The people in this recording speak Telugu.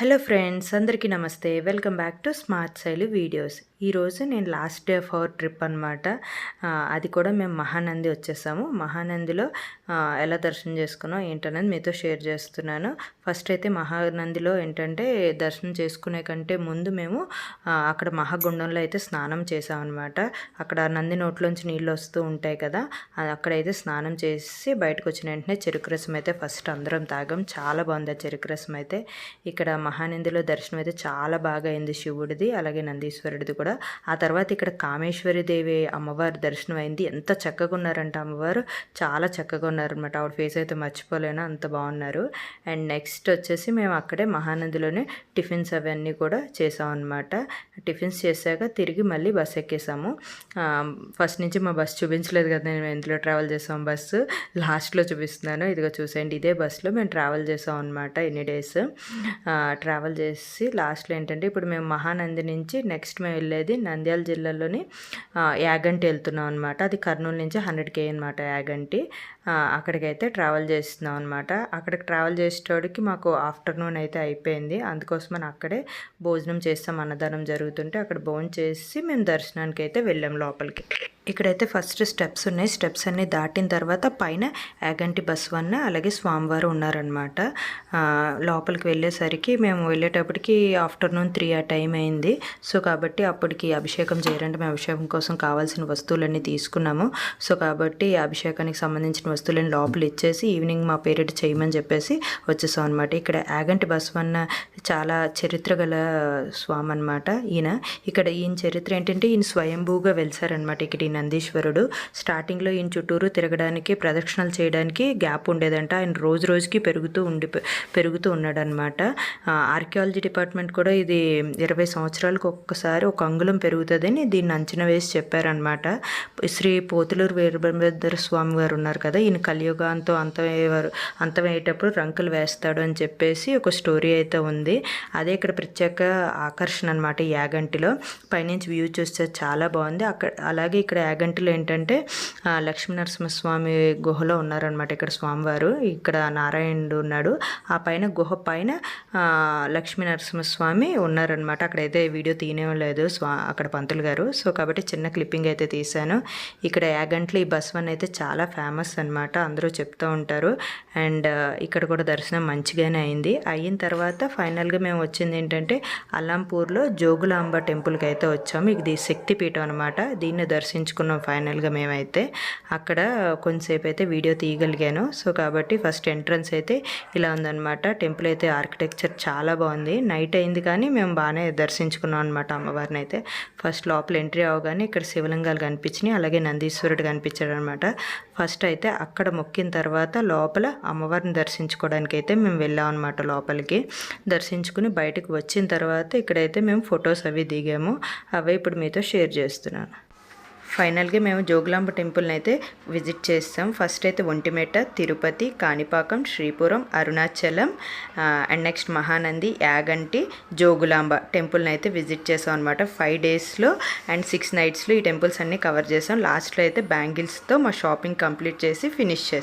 హలో ఫ్రెండ్స్ అందరికీ నమస్తే. Welcome back to smart Shaili videos ఈరోజు నేను last day of our trip అనమాట అది కూడా మేము మహానంది వచ్చేసాము. మహానందిలో ఎలా దర్శనం చేసుకున్నాం ఏంటనేది మీతో షేర్ చేస్తున్నాను. ఫస్ట్ అయితే మహానందిలో ఏంటంటే దర్శనం చేసుకునే కంటే ముందు మేము అక్కడ మహాగుండంలో అయితే స్నానం చేసామన్నమాట. అక్కడ నంది నోట్లోంచి నీళ్ళు వస్తూ ఉంటాయి కదా అక్కడైతే స్నానం చేసి బయటకు వచ్చిన వెంటనే చెరుకు రసం అయితే ఫస్ట్ అందరం తాగాం. చాలా బాగుంది ఆ చెరుకు రసం అయితే. ఇక్కడ మహానందిలో దర్శనం అయితే చాలా బాగా అయింది శివుడిది అలాగే నందీశ్వరుడిది కూడా. ఆ తర్వాత ఇక్కడ కామేశ్వరి దేవి అమ్మవారి దర్శనం అయింది. ఎంత చక్కగా ఉన్నారంటే అమ్మవారు. చాలా చక్కగా ఉన్నారనమాట ఆవిడ ఫేస్ అయితే మర్చిపోలేను. అంత బాగున్నారు. అండ్ నెక్స్ట్ వచ్చేసి మేము అక్కడే మహానందిలోనే టిఫిన్స్ అవన్నీ కూడా చేసామన్నమాట. టిఫిన్స్ చేశాక తిరిగి మళ్ళీ బస్ ఎక్కేసాము. ఫస్ట్ నుంచి మా బస్సు చూపించలేదు కదా నేను ఎందులో ట్రావెల్ చేసాం బస్సు లాస్ట్లో చూపిస్తున్నాను. ఇదిగో చూసేయండి. ఇదే బస్సులో మేము ట్రావెల్ చేసాం అనమాట ఎన్ని డేస్. ట్రావెల్ చేసి లాస్ట్లో ఏంటంటే ఇప్పుడు మేము మహానంది నుంచి నెక్స్ట్ మేము వెళ్ళేది నంద్యాల జిల్లాలోని యాగంటి వెళ్తున్నాం అనమాట అది కర్నూలు నుంచి హండ్రెడ్ కే అనమాట యాగంటి. అక్కడికైతే ట్రావెల్ చేస్తున్నాం అనమాట అక్కడికి ట్రావెల్ చేసేటోడికి మాకు ఆఫ్టర్నూన్ అయితే అయిపోయింది. అందుకోసమని అక్కడే భోజనం చేస్తాం అన్నదానం జరుగుతుంటే అక్కడ భోజనం చేసి మేము దర్శనానికి అయితే వెళ్ళాం లోపలికి. ఇక్కడైతే ఫస్ట్ స్టెప్స్ ఉన్నాయి. స్టెప్స్ అన్ని దాటిన తర్వాత పైన యాగంటి బస్వన్న అలాగే స్వామివారు ఉన్నారనమాట లోపలికి వెళ్ళేసరికి మేము వెళ్ళేటప్పటికి ఆఫ్టర్నూన్ త్రీ ఆ టైం అయింది. సో కాబట్టి అప్పటికి అభిషేకం చేయాలంటే మేము అభిషేకం కోసం కావాల్సిన వస్తువులన్నీ తీసుకున్నాము. సో కాబట్టి అభిషేకానికి సంబంధించిన వస్తువులను లోపల ఇచ్చేసి ఈవినింగ్ మా పేరెంట్ చేయమని చెప్పేసి వచ్చేసాం అనమాట ఇక్కడ యాగంటి బస్వన్న చాలా చరిత్ర గల స్వామి అనమాట ఈయన. ఇక్కడ ఈయన చరిత్ర ఏంటంటే ఈయన స్వయంభూగా వెలిసారనమాట ఇక్కడ ఈయన నందీశ్వరుడు. స్టార్టింగ్లో ఈయన చుట్టూరు తిరగడానికి ప్రదక్షిణలు చేయడానికి గ్యాప్ ఉండేదంట. ఆయన రోజు రోజుకి పెరుగుతూ ఉండి పెరుగుతూ ఉన్నాడనమాట ఆర్కియాలజీ డిపార్ట్మెంట్ కూడా ఇది ఇరవై సంవత్సరాలకు ఒక్కసారి ఒక అంగుళం పెరుగుతుందని దీన్ని అంచనా వేసి చెప్పారనమాట శ్రీ పోతులూరు వీరభద్ర స్వామి వారు ఉన్నారు కదా ఈయన కలియుగాంతో అంతమయ్యేవారు అంతమయ్యేటప్పుడు రంకులు వేస్తాడు అని చెప్పేసి ఒక స్టోరీ అయితే ఉంది. అదే ఇక్కడ ప్రత్యేక ఆకర్షణ అనమాట యాగంటిలో. పైనుంచి వ్యూ చూస్తే చాలా బాగుంది. అక్కడ అలాగే ఇక్కడ యాగంటిలో ఏంటంటే ఆ, లక్ష్మీ నరసింహస్వామి గుహలో ఉన్నారనమాట ఇక్కడ స్వామివారు. ఇక్కడ నారాయణుడు ఉన్నాడు. ఆ పైన గుహ పైన ఆ, లక్ష్మీ నరసింహస్వామి ఉన్నారనమాట అక్కడైతే వీడియో తీయడం లేదు స్వా అక్కడ పంతులు గారు. సో కాబట్టి చిన్న క్లిప్పింగ్ అయితే తీశాను. ఇక్కడ యాగంట్లో ఈ బస్వన్ అయితే చాలా ఫేమస్ అనమాట అందరూ చెప్తూ ఉంటారు. అండ్ ఇక్కడ కూడా దర్శనం మంచిగానే అయింది. అయిన తర్వాత ఫైనల్గా మేము వచ్చింది ఏంటంటే అల్లాంపూర్లో జోగులాంబ టెంపుల్కి అయితే వచ్చాము. ఇది శక్తిపీఠం అనమాట దీన్ని దర్శించుకున్నాం ఫైనల్గా మేమైతే. అక్కడ కొంతసేపు అయితే వీడియో తీయగలిగాను. సో కాబట్టి ఫస్ట్ ఎంట్రన్స్ అయితే ఇలా ఉందన్నమాట. టెంపుల్ అయితే ఆర్కిటెక్చర్ చాలా బాగుంది. నైట్ అయింది కానీ మేము బాగానే దర్శించుకున్నాం అనమాట అమ్మవారిని అయితే ఫస్ట్ లోపల ఎంట్రీ అవగానే ఇక్కడ శివలింగాలు కనిపించినాయి. అలాగే నందీశ్వరుడు కనిపించాడు అనమాట ఫస్ట్ అయితే అక్కడ మొక్కిన తర్వాత లోపల అమ్మవారిని దర్శించుకోవడానికి అయితే మేము వెళ్ళాం అనమాట లోపలికి. దర్శించుకుని బయటకు వచ్చిన తర్వాత ఇక్కడైతే మేము ఫొటోస్ అవి దిగాము. అవే ఇప్పుడు మీతో షేర్ చేస్తున్నాను. ఫైనల్గా మేము జోగులాంబ టెంపుల్ని అయితే విజిట్ చేస్తాం. ఫస్ట్ అయితే ఒంటిమేట తిరుపతి కాణిపాకం శ్రీపురం అరుణాచలం అండ్ నెక్స్ట్ మహానంది యాగంటి జోగులాంబ టెంపుల్ని అయితే విజిట్ చేసాం అనమాట ఫైవ్ డేస్లో అండ్ సిక్స్ నైట్స్లో ఈ టెంపుల్స్ అన్నీ కవర్ చేసాం లాస్ట్లో అయితే బ్యాంగిల్స్తో మా షాపింగ్ కంప్లీట్ చేసి ఫినిష్ చేస్తాం.